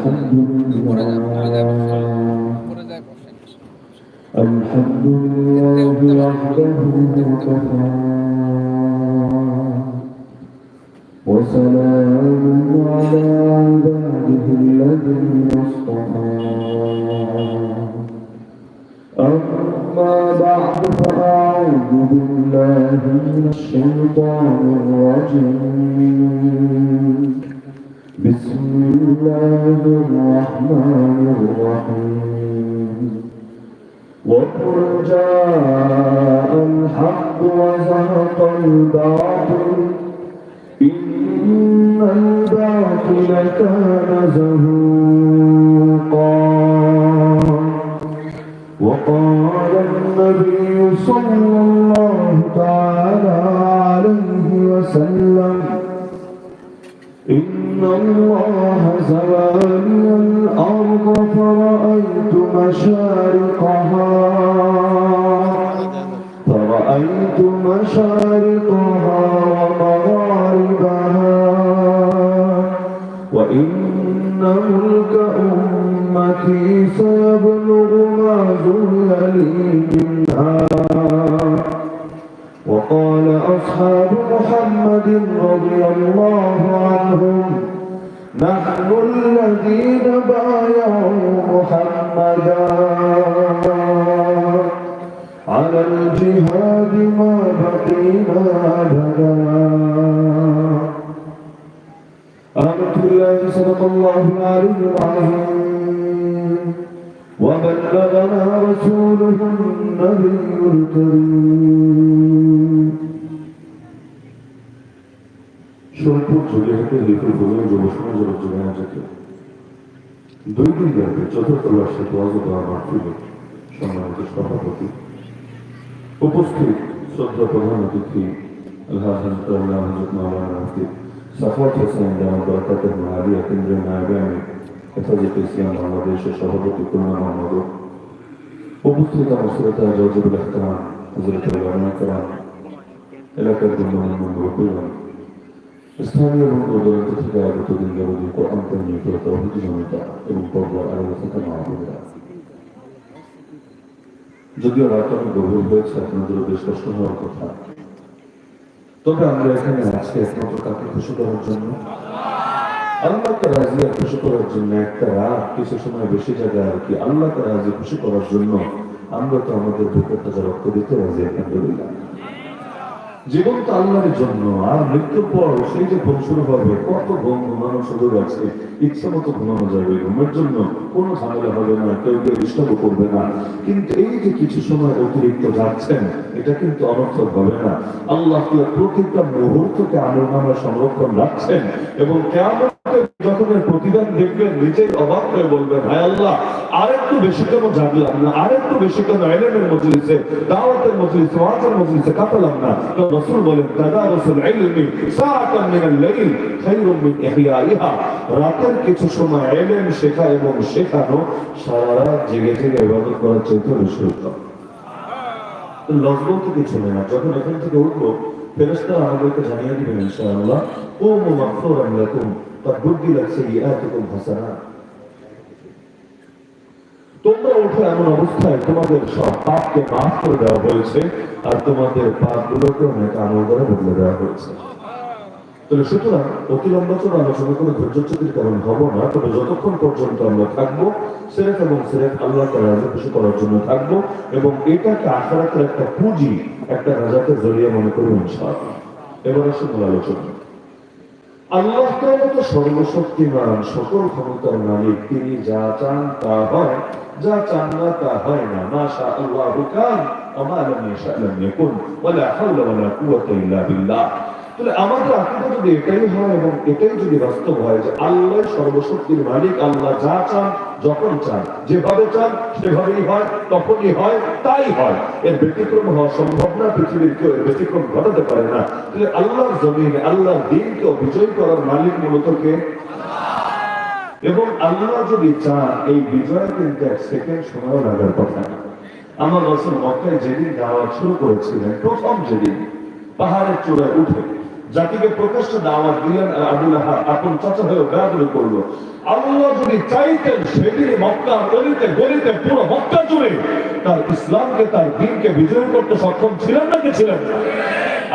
الحمد لله الحمد لله وحده وكفى وسلام على عباده الذين اصطفى أما بعد فأعوذ بالله من الشيطان الرجيم. الله الرحمن الرحيم وقل جاء الحق وزهق الباطل إن الباطل كان زهوقا وقال النبي صلى الله تعالى عليه وسلم إن الله زوالي الأرض فرأيت مشارقها. فرأيت مشارقها. النبي الكريم সোনপুর জুলিয়াকে লিখে বলে যুব সমাজের জন্য যেতে দুই দিন ব্যাপী চতুর্থ বর্ষে দোয়াজ দেওয়া মাহফিল সম্মানিত সভাপতি উপস্থিত শ্রদ্ধা প্রধান অতিথি আল্লাহ হজরত মাওলানা মুফতি সাফওয়াত হোসেন জামাত বরকাতের মাহাবিয়া কেন্দ্রের নায়বে আমি হেফাজত ইসলাম বাংলাদেশের সভাপতি করুণা মোহাম্মদ উপস্থিত আমসরতা জজবুল ইহতাম হজরত উলামা কেরাম এলাকার গণ্যমান্য মুরব্বীগণ স্থানীয় এবং প্রদলিত থেকে আগত দিন যাবতীয় কোরআন তৌহিদ এবং পর্বর আলাদা থাকা মাহবুবরা যদিও রাত অনেক গভীর হয়েছে, আপনাদেরও বেশ কষ্ট হওয়ার কথা। তবে আমরা এখানে আছি একমাত্র কাকে খুশি করার জন্য আল্লাহকে রাজি আর খুশি করার জন্য একটা কিছু সময় বেশি জায়গা আর কি আল্লাহকে রাজি খুশি করার জন্য আমরা তো আমাদের রক্ত দিতে রাজি, আলহামদুলিল্লাহ। জীবন তো আল্লাহর জন্য, আর মৃত্যুর পর সেই যে ঘুম শুরু হবে, কত ঘুম ঘুমানো শুরু আছে? ইচ্ছা মতো ঘুমানো যাবে, ঘুমের জন্য কোনো ঝামেলা হবে না, কেউ কেউ ডিস্টার্ব করবে না। কিন্তু এই যে কিছু সময় অতিরিক্ত যাচ্ছেন, এটা কিন্তু অনর্থক হবে না। আল্লাহ প্রতিটা মুহূর্তকে আমল সংরক্ষণ রাখছেন এবং কেমন যখন প্রতিদান দেখবেন, নিজেই অবাক হয়ে বলবেন, হায় আল্লাহ, আরেকটু বেশি কেন জানলাম না? আরেকটু বেশি কেন এলেমের মজলিসে, দাওয়াতের মজলিসে, ওয়াজের মজলিসে না? তো রাসূল বলেন ইলমি, সাআতান মিনাল লাইল মিন রাতের কিছু সময় ইলম শেখা এবং শেখানো সারা রাত জেগে জেগে ইবাদত করার চেয়ে বেশি উত্তম কিছু নেই না যখন এখান থেকে উঠবো, ফেরেশতারা আমাদেরকে জানিয়ে দিবেন, ইনশাআল্লাহ ও মাগফুরান লাকুম। তদ্বুদ্দিলার সেই তোমরা উঠে এমন অবস্থায় তোমাদের সব পাপকে মাফ করে দেওয়া হয়েছে আর তোমাদের পাপগুলোকে অনেক করে বদলে দেওয়া হয়েছে। তাহলে সুতরাং আলোচনা করে কারণ হব না, তবে যতক্ষণ পর্যন্ত আমরা থাকব, সেরেফ এবং সেরেফ আল্লাহকে রাজা করার জন্য থাকব এবং এটাকে আশা রাখার একটা পুঁজি, একটা রাজাকে জড়িয়ে মনে করব ইনশাআল্লাহ। এবার আসুন আলোচনা। আল্লাহ তো সর্বশক্তিমান সকল ক্ষমতার মালিক। তিনি যা চান তা হয়, যা চান না তা হয় না। মাশা আল্লাহ কান ওমা লাম ইয়াশা লাম ইয়াকুন ওয়ালা কুওয়াতা ইল্লা তাহলে আমাদের আকিদা যদি এটাই হয় এবং এটাই যদি বাস্তব হয় যে আল্লাহ সর্বশক্তির মালিক, আল্লাহ যা চান, যখন চান, যেভাবে চান, সেভাবেই হয়, তখনই হয়, তাই হয়। এর ব্যতিক্রম হওয়া সম্ভব না, পৃথিবীর কেউ এর ব্যতিক্রম ঘটাতে পারে না। তাহলে আল্লাহর আল্লাহর দিনকে বিজয় করার মালিক মূলত কে? এবং আল্লাহ যদি চান, এই বিজয় কিন্তু এক সেকেন্ড সময় লাগার কথা আমার রসুল মক্কায় যেদিন দাওয়াত শুরু করেছিলেন, প্রথম যেদিন পাহাড়ের চূড়ায় উঠে জাতিকে প্রকাশ্য দাওয়াত দিলেন আবুল আপন চাচা হয়ে গাড়ি করল আল্লাহ যদি চাইতেন সেদিন মক্কা গলিতে গলিতে পুরো মক্কা জুড়ে তার ইসলামকে, তার দিনকে বিজয় করতে সক্ষম ছিলেন নাকি ছিলেন না?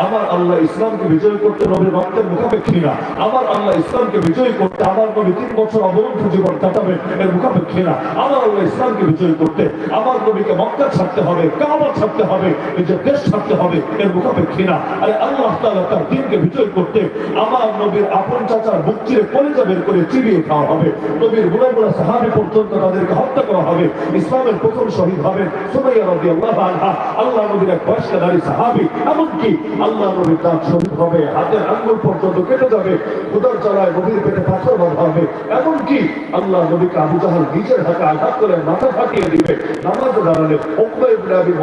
আমার আল্লাহ ইসলামকে বিজয় করতে নবীর রক্তের মুখাপেক্ষী না। আমার আল্লাহ ইসলামকে বিজয় করতে আমার নবী তিন বছর অবরুদ্ধ জীবন কাটাবেন, এর মুখাপেক্ষী না। আমার আল্লাহ ইসলামকে বিজয় করতে আমার নবীকে মক্কা ছাড়তে হবে, কাবা ছাড়তে হবে, নিজের দেশ ছাড়তে হবে, এর মুখাপেক্ষী না। আরে আল্লাহ তাআলা তার দিনকে বিজয় করতে আমার নবীর আপন চাচার বুক চিরে কলিজা বের করে চিবিয়ে খাওয়া হবে। নবীর বুড়া বুড়া সাহাবি পর্যন্ত তাদেরকে হত্যা করা হবে। ইসলামের প্রথম শহীদ হবেন সুমাইয়া রাদিয়াল্লাহু আনহা। আল্লাহ নবীর এক বয়স্ক নারী সাহাবি, এমনকি আল্লাহ নবীর দাঁত শহীদ হবে, হাতের আঙ্গুল পর্যন্ত কেটে যাবে উদর চলায় নবীর পেটে পাথর বাঁধা হবে। এমনকি আল্লাহ নবীকে আবু জাহাল নিজের হাতে আঘাত করে মাথা ফাটিয়ে দিবে। নামাজে দাঁড়ালে উকবা ইবনে আবি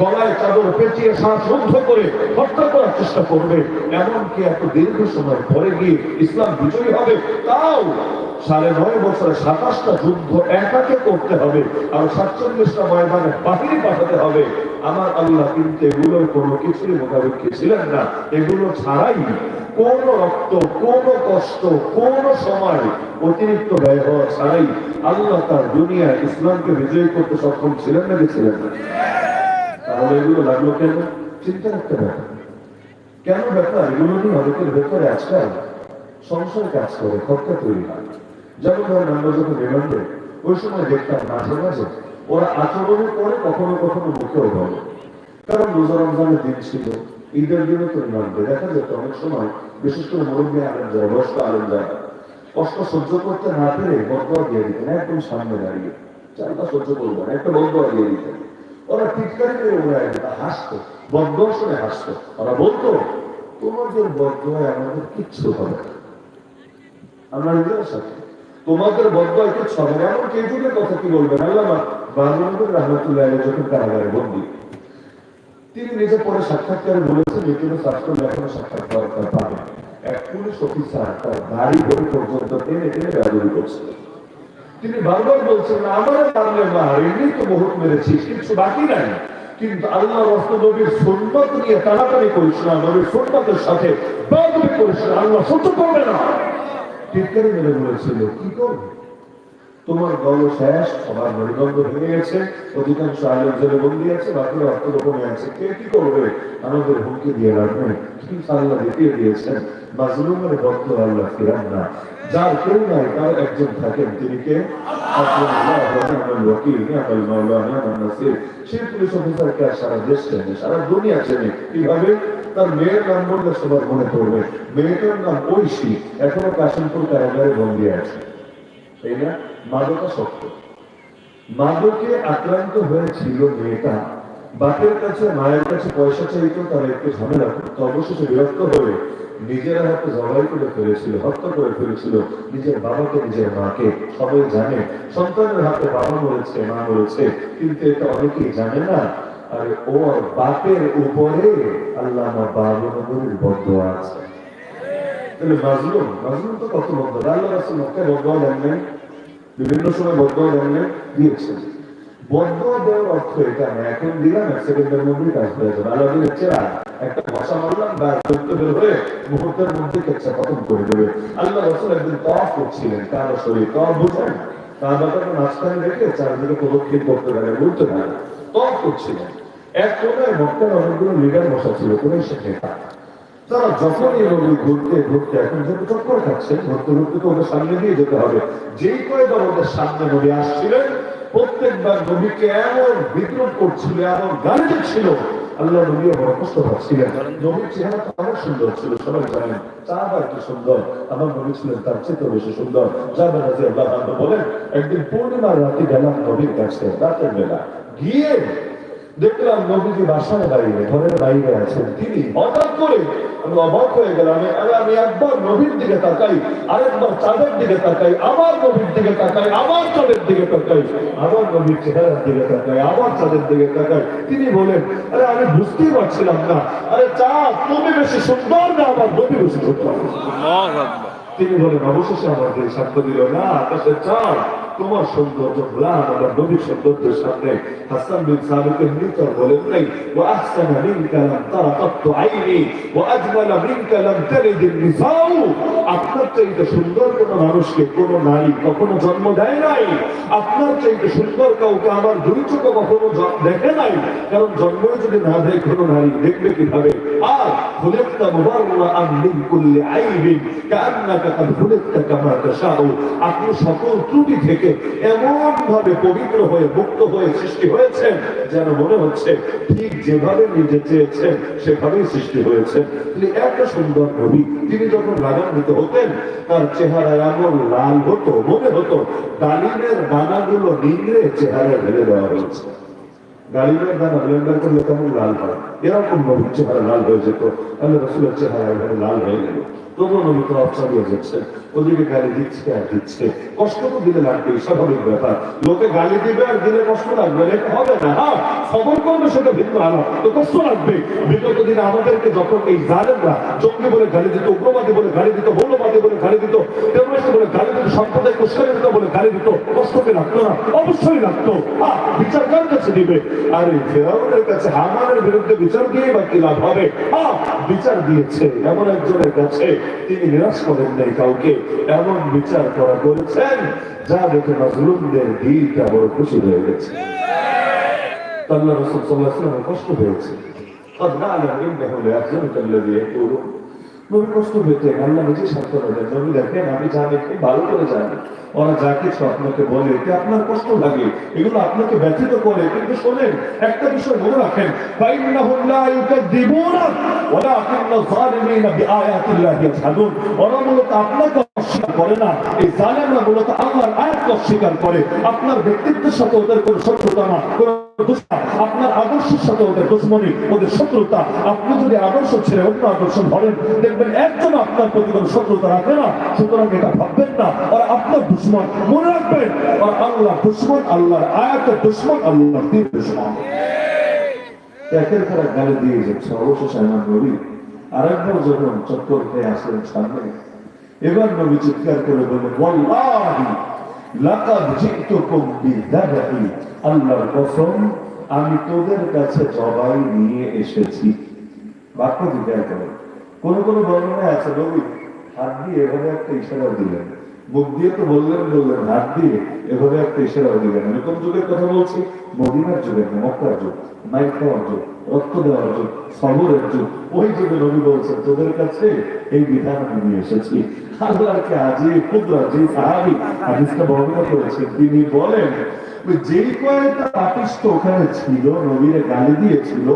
গলায় চাদর পেঁচিয়ে শ্বাস রুদ্ধ করে হত্যা করার চেষ্টা করবে। এমনকি এত দীর্ঘ সময় পরে গিয়ে ইসলাম বিজয়ী হবে, তাও সাড়ে নয় বছরে সাতাশটা যুদ্ধ একাকে করতে হবে আর সাতচল্লিশটা ময়দানে বাহিনী পাঠাতে হবে। আমার আল্লাহ কিন্তু এগুলোর কোনো কিছুই মোকাবিক ছিলেন না। এগুলো ছাড়াই কোন রক্ত, কোন কষ্ট, কোন সময় অতিরিক্ত ব্যয় হওয়া ছাড়াই আল্লাহ তার দুনিয়া ইসলামকে বিজয়ী করতে সক্ষম ছিলেন না ছিলেন না। তাহলে এগুলো লাগল কেন? চিন্তা করতে ব্যাপার কেন ব্যাপার? এগুলো নিয়ে অনেকের ভেতরে আজকাল সংশয় কাজ করে খরচা তৈরি হয়। যেমন ধরেন আমরা যখন রিমান্ডে ওই সময় দেখতাম মাঝে মাঝে, ওরা আচরণে পরে কখনো কখনো মুখেও বলে কারণ রোজা রমজানের দিন ছিল, ঈদের দিনও তো রিমান্ডে দেখা যেত অনেক সময়, বিশেষ করে মুরব্বী আলেম যারা, বয়স্ক আলেম যারা, কষ্ট সহ্য করতে না পেরে বদয়া দিয়ে দিতেন, একদম সামনে দাঁড়িয়ে। চালটা সহ্য করব না, একটা বদয়া দিয়ে দিতেন। ওরা টিটকারি করে ওরা হাসতো। বদর্শনে হাসতো। ওরা বলতো, তোমাদের বদয়ায় আমাদের কিচ্ছু হবে না। আমরা নিজের সাথে তোমাদের বদয়ায় কিচ্ছু হবে এমন কথা কি বলবেন আল্লাহ বাংলাদেশের রহমতুল্লাহ যখন কারাগারে বন্দী। তিনি নিজে পরে সাক্ষাৎকারে বলেছেন মৃত্যুর শাস্ত্র এখনও সাক্ষাৎকার পাবেন এক তার গাড়ি পর্যন্ত টেনে টেনে করছিলেন তিনি বারবার বলছেন আমার কারণে মা, এমনি তো বহুত মেরেছিস কিছু বাকি নাই। কিন্তু আল্লাহ রস্ত নবীর সুন্নত নিয়ে টানাটানি করিস না, নবীর সুন্নতের সাথে বাদবি করিস না। আল্লাহ সহ্য করবে না। টিটকারি মেরে বলেছিল। কি করবে? তোমার গল শেষ, সবার মেরুদণ্ড ভেঙে গেছে, অধিকাংশ আয়োজন জেলে বন্দি আছে, বাকিরা অর্থরোপণে আছে। কে কি করবে? আমাদের হুমকি দিয়ে রাখবে কিন্তু আল্লাহ দেখিয়ে দিয়েছেন, মাজলুমের ভক্ত আল্লাহ ফিরান না। যার কেউ নাই, তার একজন থাকেন, তিনি কে? মনে মেয়েটার নাম ঐশী, এখনও কাশিমপুর কারাগারে বন্দি আছে। তাই না? মাদকা সত্য মাদকে আক্রান্ত হয়েছিল মেয়েটা। বাপের কাছে, মায়ের কাছে পয়সা চাইতো, তারা একটু ঝামেলা করতো অবশেষে বিরক্ত হয়ে নিজের হাতে জবাই করে ফেলেছিল, হত্যা করে ফেলেছিল নিজের বাবাকে, নিজের মাকে। সবাই জানে, সন্তানের হাতে বাবা মরেছে, মা মরেছে, কিন্তু এটা অনেকেই জানে না। আর ওর বাপের উপরে আল্লাহ আমার বাবু নগরীর বদ্ধ আছে তাহলে মাজলুম মাজলুম তো কত বদ্ধ আল্লাহ রাসূল মক্কায় দেন নাই বিভিন্ন সময় দেন নাই দিয়েছেন। দেওয়ার অর্থ এটা না, এখন দিলাম, এক সেকেন্ডের কাজ হয়ে যাবে। আল্লাহ একটা ভাষা মারলাম, বা বের হয়ে মুহূর্তের মধ্যে কেচ্ছা খতম করে দেবে। আল্লাহ একদিন তওয়াফ করছিলেন, কারও শরীর বুঝেন? কাবাটাকে মাঝখানে রেখে চারদিকে করতে পারে পারে তওয়াফ করছিলেন। এক অনেকগুলো লিডার বসা ছিল কোন সেখানে তারা যখনই নবী ঘুরতে ঘুরতে এখন যেহেতু চক্কর খাচ্ছেন ঘুরতে ঘুরতে তো ওদের সামনে দিয়ে যেতে হবে। যেই কয়েকবার ওদের সামনে নবী আসছিলেন, প্রত্যেকবার নবীকে এমন বিদ্রোহ করছিল, এমন গালি দিচ্ছিল আল্লাহ নবীও বড় কষ্ট নবীর চেহারা তো অনেক সুন্দর ছিল, সবাই জানেন। চাঁদা কি সুন্দর, আমার নবী ছিলেন তার চেয়ে বেশি সুন্দর। যাবেন রাজি আল্লাহ বলেন, একদিন পূর্ণিমার রাতে গেলাম নবীর কাছে, রাতের বেলা। গিয়ে দেখলাম নবীজি বাসার বাইরে ঘরের বাইরে আছেন। তিনি হঠাৎ করে আমি অবাক হয়ে গেলাম আরে আমি একবার নবীর দিকে তাকাই আরেকবার চাঁদের দিকে তাকাই আবার নবীর দিকে তাকাই আবার চাঁদের দিকে তাকাই আবার নবীর চেহারার দিকে তাকাই আবার চাঁদের দিকে তাকাই। তিনি বলেন আরে আমি বুঝতেই পারছিলাম না। আরে চাঁদ তুমি বেশি সুন্দর না আমার নবী বেশি সুন্দর। তিনি বলেন অবশেষে আমাদের সাক্ষ্য দিল না আকাশের চাঁদ। তোমার সৌন্দর্য ম্লান আমার নবীর সৌন্দর্যের সামনে হাসান বিন সাবিতের নিতর বলেন নাই, ওয়া আহসানা মিনকা লাম তারা কাত্তু আইনি, ওয়া আজমালা মিনকা লাম তালিদ নিসাউ। আপনার চাইতে সুন্দর কোন মানুষকে কোন নারী কখনো জন্ম দেয় নাই। আপনার চাইতে সুন্দর কাউকে আমার দুই চোখে কখনো দেখে নাই। কারণ জন্ম যদি না দেয়, কোনো নারী দেখবে কীভাবে? আর তাশাউ আপনি সকল ত্রুটি থেকে এমন ভাবে পবিত্র হয়ে মুক্ত হয়ে সৃষ্টি হয়েছেন, যেন মনে হচ্ছে ঠিক যেভাবে নিজে চেয়েছেন, সেভাবেই সৃষ্টি হয়েছে তিনি একটা সুন্দর নবী। তিনি যখন রাগান্বিত হতেন, তার চেহারায় এমন লাল হতো, মনে হতো। ডালিমের দানাগুলো নিংড়ে চেহারায় ঢেলে দেওয়া হয়েছে। গালিবের দানা করলে লাল হয়। এরকম চেহারা লাল হয়ে যেত রসুলের চেহারা লাল হয়ে গেল। তবুও নবী তো যাচ্ছে গালি দিচ্ছে আর দিচ্ছে। কষ্ট তো দিলে লাগবে স্বাভাবিক ব্যাপার। লোকে গালি দিবে আর দিলে কষ্ট লাগবে, এটা হবে না। হ্যাঁ খবর করবে, সেটা ভিন্ন তো কষ্ট লাগবে। বিগত দিনে আমাদেরকে যখন এই জালেমরা জঙ্গি বলে গালি দিত, উগ্রবাদী বলে গালি দিত, মৌলবাদী বলে দিত বলে গালি দিত কষ্টকে লাগতো না অবশ্যই লাগতো আহ, বিচার কার কাছে দিবে আরে ফেরাউনের কাছে হামানের বিরুদ্ধে বিচার দিয়ে বা কি লাভ হবে আহ, বিচার দিয়েছে এমন একজনের কাছে তিনি নিরাশ করেন নাই কাউকে এমন বিচার করা করেছেন যা দেখে মাজলুমদের দিলটা বড় খুশি হয়ে গেছে আল্লাহ রসুল সাল্লাহ সাল্লামের কষ্ট হয়েছে قد نعلم انه ليحزنك الذي يقولون নবী কষ্ট আল্লাহ নিজে নবী দেখেন, আমি জানি ভালো করে জানি। ওরা যা কিছু আপনাকে বলে এতে আপনার কষ্ট লাগে। এগুলো আপনাকে ব্যথিত করে, কিন্তু শোনেন, একটা বিষয় মনে রাখেন আপনার ওরা মূলত আপনাকে করে না। এই জালেমরা মূলত আল্লাহর আয়াতকে অস্বীকার করে। আপনার ব্যক্তিত্বের সাথে ওদের কোনো শত্রুতা না আপনার আদর্শের সাথে ওদের দুশ্মনী, ওদের শত্রুতা। আপনি যদি আদর্শ ছেড়ে অন্য আদর্শ ধরেন, দেখবেন একজন আপনার প্রতি কোনো শত্রুতা রাখে না। সুতরাং এটা ভাববেন না। আর আপনার দুশ্মন মনে রাখবেন, আর আল্লাহ দুশ্মন, আল্লাহর আয়াতের দুশ্মন, আল্লাহর তীর দুশ্মন। একের পর এক গালি দিয়ে যাচ্ছে। অবশেষে আমার নবী আরেকবার যখন চক্কর খেয়ে আসলেন সামনে এবার নবী চিৎকার করে বলে ওয়াল্লাহি লাকাদ আল্লাহর কসম, আমি তোদের কাছে জবাই নিয়ে এসেছি। বাক্য জিজ্ঞাসা করে কোন কোন বর্ণনায় আছে নবী? হাত দিয়ে এভাবে একটা ইশারা দিলেন? মুখ দিয়ে তো বললেন বললেন, হাত দিয়ে। এভাবে একটা ইশারা দিবেন আমি কোন যুগের কথা বলছি, মদিনার যুগে, মক্কার যুগ, মাইক খাওয়ার যুগ, রক্ত দেওয়ার যুগ, সবরের যুগ। ওই যুগে রবি বলছেন, তোদের কাছে এই বিধান আমি নিয়ে এসেছি। আল্লাহকে আজি যে সাহাবি বর্ণনা করেছেন তিনি বলেন কয়েকটা ওখানে ছিল, নবীরে গালি দিয়েছিল,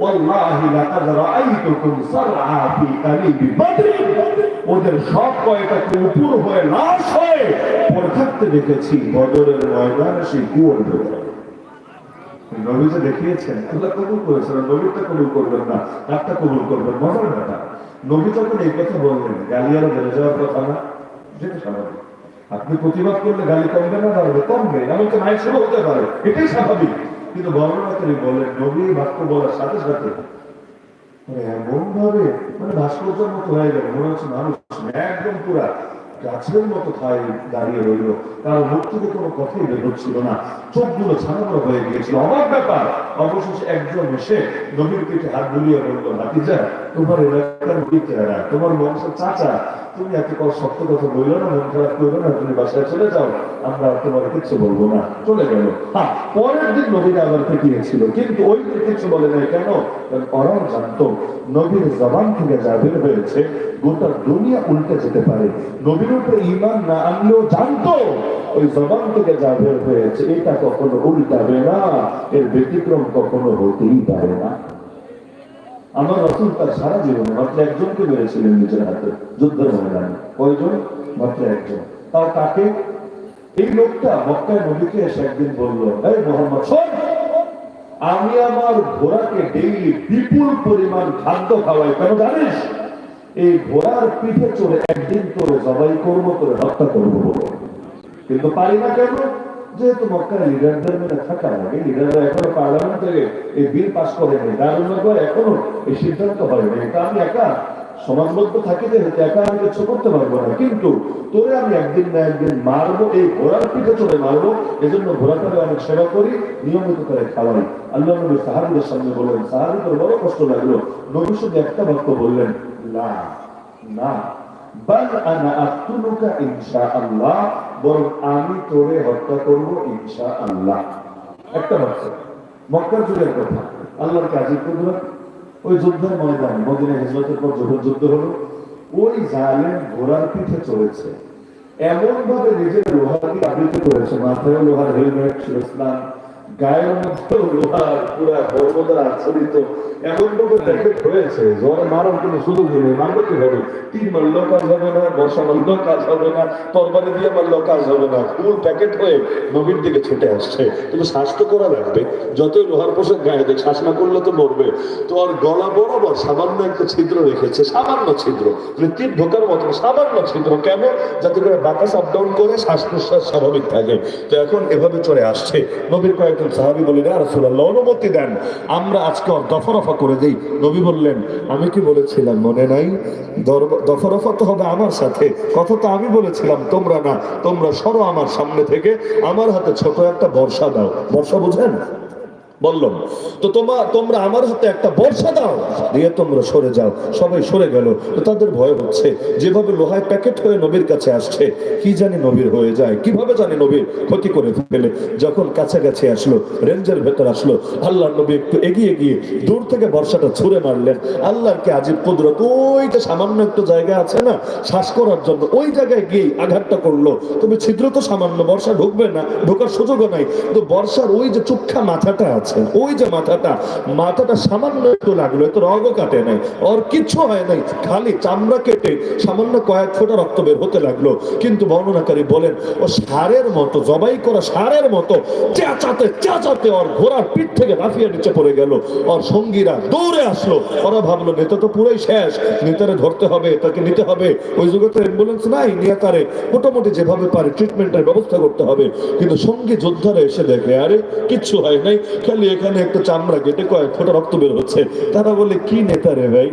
ওয়াল্লাহি লাকাদ রাআইতুকুম সারআ ফি কালিবি ওদের সব কয়টাকে উপর হয়ে লাশ হয়ে পড়ে থাকতে দেখেছি বদরের ময়দানে সেই কুয়োর ভেতরে। নবী দেখিয়েছেন না করবেন বেড়ে যাওয়ার কথা আপনি প্রতিবাদ করলে গালি কমবে না কমবে এমনকি মাইক শুরু হতে পারে, এটাই স্বাভাবিক। কিন্তু বর্ণনা তিনি বলেন নবী বাক্য বলার সাথে সাথে এমন ভাবে মানে ভাস্কর্যের মতো হয়ে গেল, মনে হচ্ছে মানুষ একদম পুরা গাছের মতো খায়, দাঁড়িয়ে রইল। তার মুখ থেকে কোনো কথাই বের হচ্ছিল না। চোখগুলো ছানানো হয়ে গিয়েছিল। অবাক ব্যাপার, অবশেষে একজন এসে নবীর পিঠে হাত বুলিয়ে বলল, ভাতিজা তোমার এলাকার বিকেরা তোমার বংশের চাচা, তুমি এত সত্য কথা বলল না, মন খারাপ করবে না, তুমি বাসায় চলে যাও, আমরা তোমার কিছু বলব না, চলে গেল। হ্যাঁ পরের দিন নবীরা আবার ফেটিয়েছিল কিন্তু ওই দিন কিছু বলে নাই, কেন? ওরাও জানতো, নবীর জবান থেকে যা বের হয়েছে, গোটা দুনিয়া উল্টে যেতে পারে। নবীর উপরে ইমান না আনলেও জানতো, ওই জবান থেকে যা বের হয়েছে, এটা কখনো উল্টাবে না, এর ব্যতিক্রম কখনো হতেই পারে না। আমার রসুল তার সারা জীবনে মাত্র একজনকে মেরেছিলেন নিজের হাতে যুদ্ধের ময়দানে। কয়জন? মাত্র একজন। তাও তাকে এই লোকটা মক্কায় নবীকে এসে একদিন বলল, এই মোহাম্মদ, শোন! আমি আমার ঘোড়াকে ডেইলি বিপুল পরিমাণ খাদ্য খাওয়াই, কেন জানিস? এই ঘোড়ার পিঠে চড়ে একদিন তোরে জবাই করব, তোরে হত্যা করব কিন্তু পারি না কেন? যেহেতু মক্কার লিডারদের মধ্যে থাকা লাগে লিডাররা এখনও পার্লামেন্ট থেকে এই বিল পাস করেনি দারুণনগর এখনও এই সিদ্ধান্ত হয়নি এটা আমি একা, সমাজবদ্ধ থাকি যে একা আমি কিছু করতে পারব না। কিন্তু তোরে আমি একদিন না একদিন মারবো, এই ঘোড়ার পিঠে চড়ে মারবো, এজন্য ঘোড়াটারে অনেক সেবা করি, নিয়মিত করে খাওয়াই। আল্লাহ নবী সাহাবিদের সামনে বললেন, সাহাবিদের বড় কষ্ট লাগল। নবী শুধু একটা বাক্য বললেন না না। আনা আক্তুলুকা ইনশাআল্লাহ বরং আমি তোরে হত্যা করব ইনশাআল্লাহ। একটা বাক্য মক্কার যুগের কথা। আল্লাহর কাজী কুদরত ওই যুদ্ধের ময়দান, মদিনা হিজরতের পর যখন যুদ্ধ হলো, ওই জালেম ঘোড়ার পিঠে চলেছে এমন ভাবে নিজের লোহা দিয়ে আবৃত করেছে। মাথায় লোহার হেলমেট ইসলাম গায়ের মধ্যে লোহার পুরা আচ্ছাদিত প্যাকেট হয়েছে জ্বরে মারার কোনো সুযোগ নেই মারবে তিন মারলেও কাজ হবে না বর্ষা মারলেও কাজ হবে না তরবারি দিয়ে মারলেও কাজ হবে না ফুল প্যাকেট হয়ে নবীর দিকে আসছে শ্বাস তো করা লাগবে লোহার পোশাক গায়ে দেয় শ্বাস না করলে তো মরবে তো ওর গলা বরাবর সামান্য একটা ছিদ্র রেখেছে সামান্য ছিদ্র মানে তীর ঢোকার মতো সামান্য ছিদ্র কেন যাতে করে বাতাস আপ ডাউন করে শ্বাস প্রশ্বাস স্বাভাবিক থাকে তো এখন এভাবে চলে আসছে নবীর কয়েকজন সাহাবি বললেন আর রসুল্লাহ অনুমতি দেন। আমরা আজকে দফরফা করে দেই। নবী বললেন, আমি কি বলেছিলাম মনে নাই? দফরফা তো হবে আমার সাথে। কথা তো আমি বলেছিলাম, তোমরা না। তোমরা সরো আমার সামনে থেকে। আমার হাতে ছোট একটা বর্ষা দাও। বর্ষা বুঝেন? বললাম, তো তোমার তোমরা আমার হাতে একটা বর্ষা দাও, দিয়ে তোমরা সরে যাও। সবাই সরে গেল। তাদের ভয় হচ্ছে, যেভাবে লোহায় প্যাকেট হয়ে নবীর কাছে আসছে, কি জানি নবীর হয়ে যায়, কীভাবে জানি নবীর ক্ষতি করে ফেলে। যখন কাছাকাছি আসলো, রেঞ্জের ভেতর আসলো আল্লাহর নবী একটু এগিয়ে গিয়ে দূর থেকে বর্ষাটা মারলেন। আজীব কুদরত? সামান্য একটু জায়গা আছে না, শ্বাস করার জন্য ওই জায়গায় গিয়ে আঘাতটা করল। তবে ছিদ্র তো সামান্য, বর্ষা ঢুকবে না, ঢোকার সুযোগও নাই। তো বর্ষার ওই যে চুক্ষা মাথাটা আছে ওই যে মাথাটা মাথাটা সামান্য একটু লাগল এত রগও কাটে নাই ওর কিচ্ছু হয় নাই, খালি চামড়া কেটে সামান্য কয়েক ফোঁটা রক্ত বের হতে লাগল। কিন্তু বর্ণনাকারী বলেন, ও সারের মতো, জবাই করা সারের মতো, চেঁচাতে চেঁচাতে ওর ঘোড়ার পিঠ থেকে লাফিয়ে নিচে পড়ে গেল। ওর সঙ্গীরা দৌড়ে আসলো। ওরা ভাবলো, নেতা তো পুরোই শেষ, নেতারে ধরতে হবে, তাকে নিতে হবে। ওই যুগে তো অ্যাম্বুলেন্স নাই, নিয়ে মোটামুটি যেভাবে পারে ট্রিটমেন্টের ব্যবস্থা করতে হবে। কিন্তু সঙ্গী যোদ্ধারা এসে দেখে, আরে, কিচ্ছু হয় নাই খালি এখানে একটা চামড়া কেটে কয়েক ফোটা রক্ত বের হচ্ছে। তারা বলে, কি নেতা রে ভাই?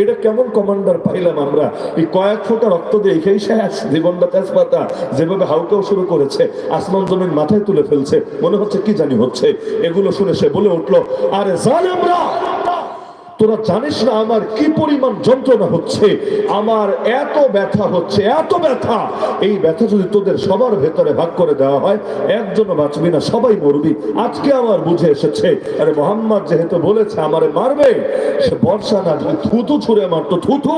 এটা কেমন কমান্ডার পাইলাম আমরা? এই কয়েক ফোটা রক্ত দিয়ে এখানেই শেষ জীবনটা তেজপাতা, যেভাবে হাউকাও শুরু করেছে, আসমান জমিন মাথায় তুলে ফেলছে। মনে হচ্ছে কি জানি হচ্ছে? এগুলো শুনে সে বলে উঠল, আরে জালেমরা তোরা জানিস না আমার কি পরিমাণ যন্ত্রণা হচ্ছে? আমার এত ব্যথা হচ্ছে, এত ব্যথা। এই ব্যথা যদি তোদের সবার ভেতরে ভাগ করে দেওয়া হয়, একজনও বাঁচবি না, সবাই মরবি। আজকে আমার বুঝে এসেছে, আরে মোহাম্মদ যেহেতু বলেছে আমারে মারবে, সে বর্ষা না থুতু ছুঁড়ে মারতো, থুতু।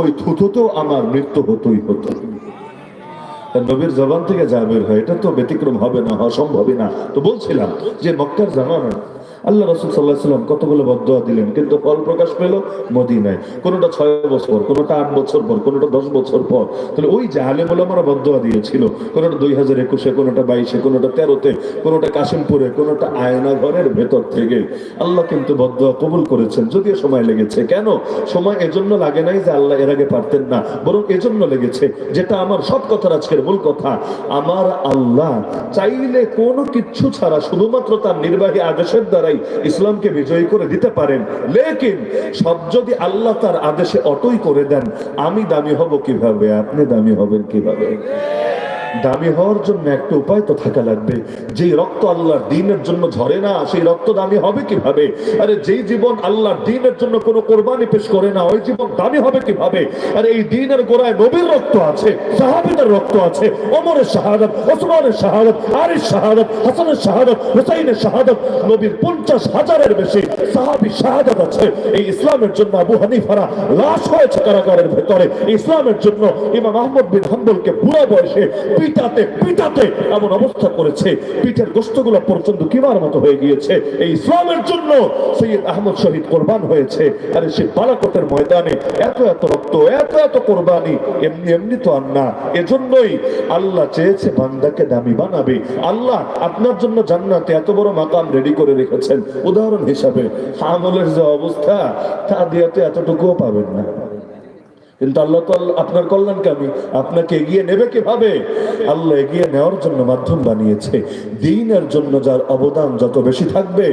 ওই থুতুতেও আমার মৃত্যু হতোই হতো। নবীর জবান থেকে বের হয়, এটা তো ব্যতিক্রম হবে না, অসম্ভবই না। তো বলছিলাম যে মক্কার জামানা আল্লাহ রসুল সাল্লাহ সাল্লাম কতগুলো বদয়া দিলেন, কিন্তু ফল প্রকাশ পেল মদিনায়। কোনোটা ছয় বছর, কোনোটা আট বছর পর, কোনোটা দশ বছর পর। তাহলে ওই আলে বলে আমরা বদয়া দিয়েছিল, কোনোটা দুই হাজার একুশে, কোনোটা বাইশে, কোনোটা তেরোতে, কোনোটা কাশিমপুরে, কোনোটা আয়না ঘরের ভেতর থেকে। আল্লাহ কিন্তু বদয়া কবুল করেছেন, যদিও সময় লেগেছে। কেন? সময় এজন্য লাগে নাই যে আল্লাহ এর আগে পারতেন না, বরং এজন্য লেগেছে, যেটা আমার সব কথার আজকের মূল কথা। আমার আল্লাহ চাইলে কোনো কিচ্ছু ছাড়া শুধুমাত্র তার নির্বাহী আদেশের দ্বারাই ইসলামকে বিজয়ী করে দিতে পারেন। লেকিন সব যদি আল্লাহ তার আদেশে অটই করে দেন, আমি দামি হব কীভাবে? আপনি দামি হবেন কীভাবে? দামি হওয়ার জন্য একটা উপায় তো থাকা লাগবে। যেই রক্ত আল্লাহর দিনের জন্য ঝরে না, সেই রক্ত দামি হবে কীভাবে? আরে যেই জীবন আল্লাহর দিনের জন্য কোনো কোরবানি পেশ করে না, ওই জীবন দামি হবে কীভাবে? আরে এই দিনের গোড়ায় নবীর রক্ত আছে, সাহাবিদের রক্ত আছে, ওমরের শাহাদত, ওসমানের শাহাদত আরিস শাহাদত, হাসানের শাহাদত, হুসাইনের শাহাদত, নবীর পঞ্চাশ হাজারের বেশি সাহাবি শাহাদত আছে। এই ইসলামের জন্য আবু হানিফারা লাশ হয়েছে কারাগারের ভেতরে। ইসলামের জন্য ইমাম আহমদ বিন হাম্বলকে বুড়া বয়সে পিটাতে পিটাতে এমন অবস্থা করেছে। পিঠের গোস্তগুলো পর্যন্ত কিমার মতো হয়ে গিয়েছে। এই ইসলামের জন্য সৈয়দ আহমদ শহীদ কোরবান হয়েছে। আর সেই বালাকোটের ময়দানে এত এত রক্ত, এত এত কোরবানি, এমনি এমনি তো আর না। এজন্যই আল্লাহ চেয়েছে বান্দাকে দামি বানাবে। আল্লাহ আপনার জন্য জান্নাতে এত বড় মাকাম রেডি করে রেখেছেন। উদাহরণ হিসাবে, আমলের যে অবস্থা, তা দিয়ে তো এতটুকুও পাবেন না। কিন্তু আল্লাহ তো আপনার কল্যাণকামী আপনাকে এগিয়ে নেবে কীভাবে? আল্লাহ এগিয়ে নেওয়ার জন্য মাধ্যম বানিয়েছে। দিনের জন্য যার অবদান যত বেশি থাকবে,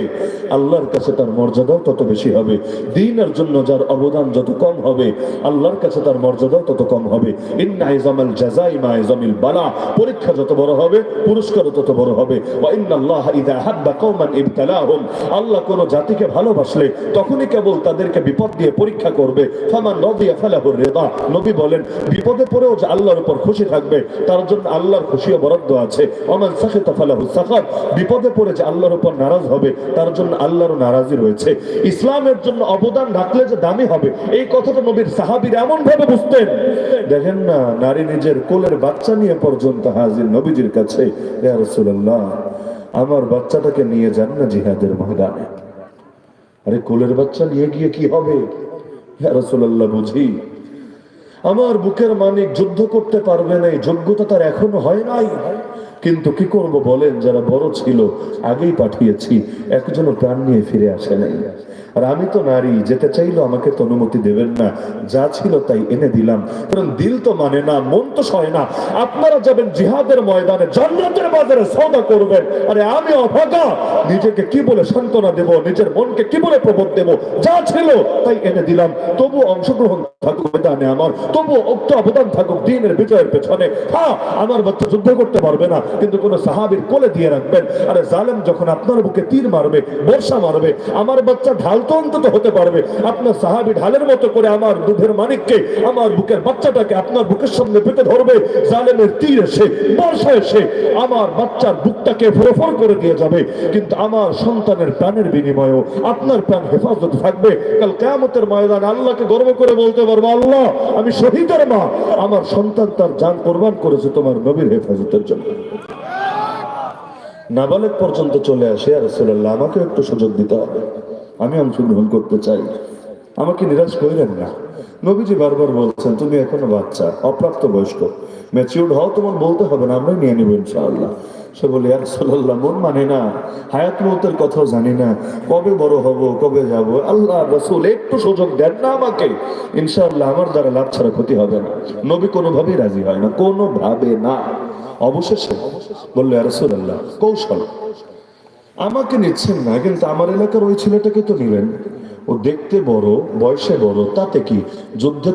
আল্লাহর কাছে তার মর্যাদাও তত বেশি হবে। দিনের জন্য যার অবদান যত কম হবে, আল্লাহর কাছে তার মর্যাদাও তত কম হবে। ইন্না ইজামাল জাযাই মা ইজামিল বালা। পরীক্ষা যত বড় হবে, পুরস্কারও তত বড় হবে। ওয়া ইন্নাল্লাহা ইযা হাব্বা কওমান ইবতালাহুম। আল্লাহ কোন জাতিকে ভালোবাসলে তখনই কেবল তাদেরকে বিপদ দিয়ে পরীক্ষা করবে। ফামান রাদিয়া ফালাহুর রিদা নবী বলেন, বিপদে পড়েও যে আল্লাহর উপর খুশি থাকবে, তার জন্য আল্লাহর খুশিও বরাদ্দ আছে। ওমান সাখিতা ফালাহু সাখাত বিপদে পড়ে যে আল্লাহর উপর নারাজ হবে, তার জন্য আল্লাহরও নারাজি রয়েছে। ইসলামের জন্য অবদান রাখলে যে দামি হবে, এই কথাটা নবীর সাহাবীর এমন ভাবে বুঝতেন। দেখেন না, নারী নিজের কোলের বাচ্চা নিয়ে পর্যন্ত হাজির নবীজির কাছে রাসূলুল্লাহ, আমার বাচ্চাটাকে নিয়ে যান না জিহাদের ময়দানে। আরে, কোলের বাচ্চা নিয়ে গিয়ে কি হবে? রাসূলুল্লাহ, বুঝি। আমার বুকের মানিক যুদ্ধ করতে পারবে না যোগ্যতা তার এখনও হয় নাই। কিন্তু কি করব বলেন, যারা বড় ছিল, আগেই পাঠিয়েছি, একজনও প্রাণ নিয়ে ফিরে আসে নাই। আর আমি তো নারী, যেতে চাইলো আমাকে তো অনুমতি দেবেন না। যা ছিল তাই এনে দিলাম। কারণ দিল তো মানে না, মন তো সয় না। আপনারা যাবেন জিহাদের ময়দানে, জান্নাতের বাজারে সওদা করবেন। আরে আমি অভাগা। নিজেকে কি বলে সান্ত্বনা দেব, নিজের মনকে কি বলে প্রবোধ দেব? যা ছিল তাই এনে দিলাম। তবু অংশগ্রহণ থাকুক ময়দানে আমার তবু উক্ত অবদান থাকুক দিনের বিজয়ের পেছনে। হ্যাঁ আমার বাচ্চা যুদ্ধ করতে পারবে না। কিন্তু কোন সাহাবীর কোলে দিয়ে রাখবেন। আরে জালেম যখন আপনার বুকে তীর মারবে, বর্ষা মারবে, আমার বাচ্চা ঢাল তো অন্তত হতে পারবে। আপনার সাহাবী ঢালের মতো করে আমার দুধের মানিককে, আমার বুকের বাচ্চাটাকে আপনার বুকের সামনে পেতে ধরবে। জালেমের তীর এসে, বর্ষা এসে আমার বাচ্চার বুকটাকে ফোরফর করে দিয়ে যাবে। কিন্তু আমার সন্তানের প্রাণের বিনিময়েও আপনার প্রাণ হেফাজত থাকবে। কাল কেয়ামতের ময়দানে আল্লাহকে গর্ব করে বলতে পারব, আল্লাহ, আমি শহীদের মা। আমার সন্তান তার যান কোরবান করেছে তোমার নবীর হেফাজতের জন্য। নাবালেক পর্যন্ত চলে আসে আর রসুল্লাহ আমাকে একটু সুযোগ দিতে হবে। আমি অংশগ্রহণ করতে চাই। আমাকে নিরাশ করিলেন না। নবীজি বারবার বলছেন, তুমি এখনও বাচ্চা অপ্রাপ্ত বয়স্ক ম্যাচিউর্ড হও, তোমার বলতে হবে না, আমরাই নিয়ে নিব ইনশাআল্লাহ। সে বলে আর সাল্লাহ মন মানে না। হায়াত মৌতের কথাও জানি না। কবে বড় হব, কবে যাব? আল্লাহ রসুল একটু সুযোগ দেন না আমাকে। ইনশাআল্লাহ, আমার দ্বারা লাভ ছাড়া ক্ষতি হবে না। নবী কোনোভাবেই রাজি হয় না, কোনোভাবে না। অবশেষে বলল রসুল আল্লাহ কৌশল। আমাকে নিচ্ছেন না, কিন্তু আমার এলাকার ওই ছেলেটাকে তো নিলেন। ও দেখতে বড়, বয়সে বড়, তাতে কি যুদ্ধে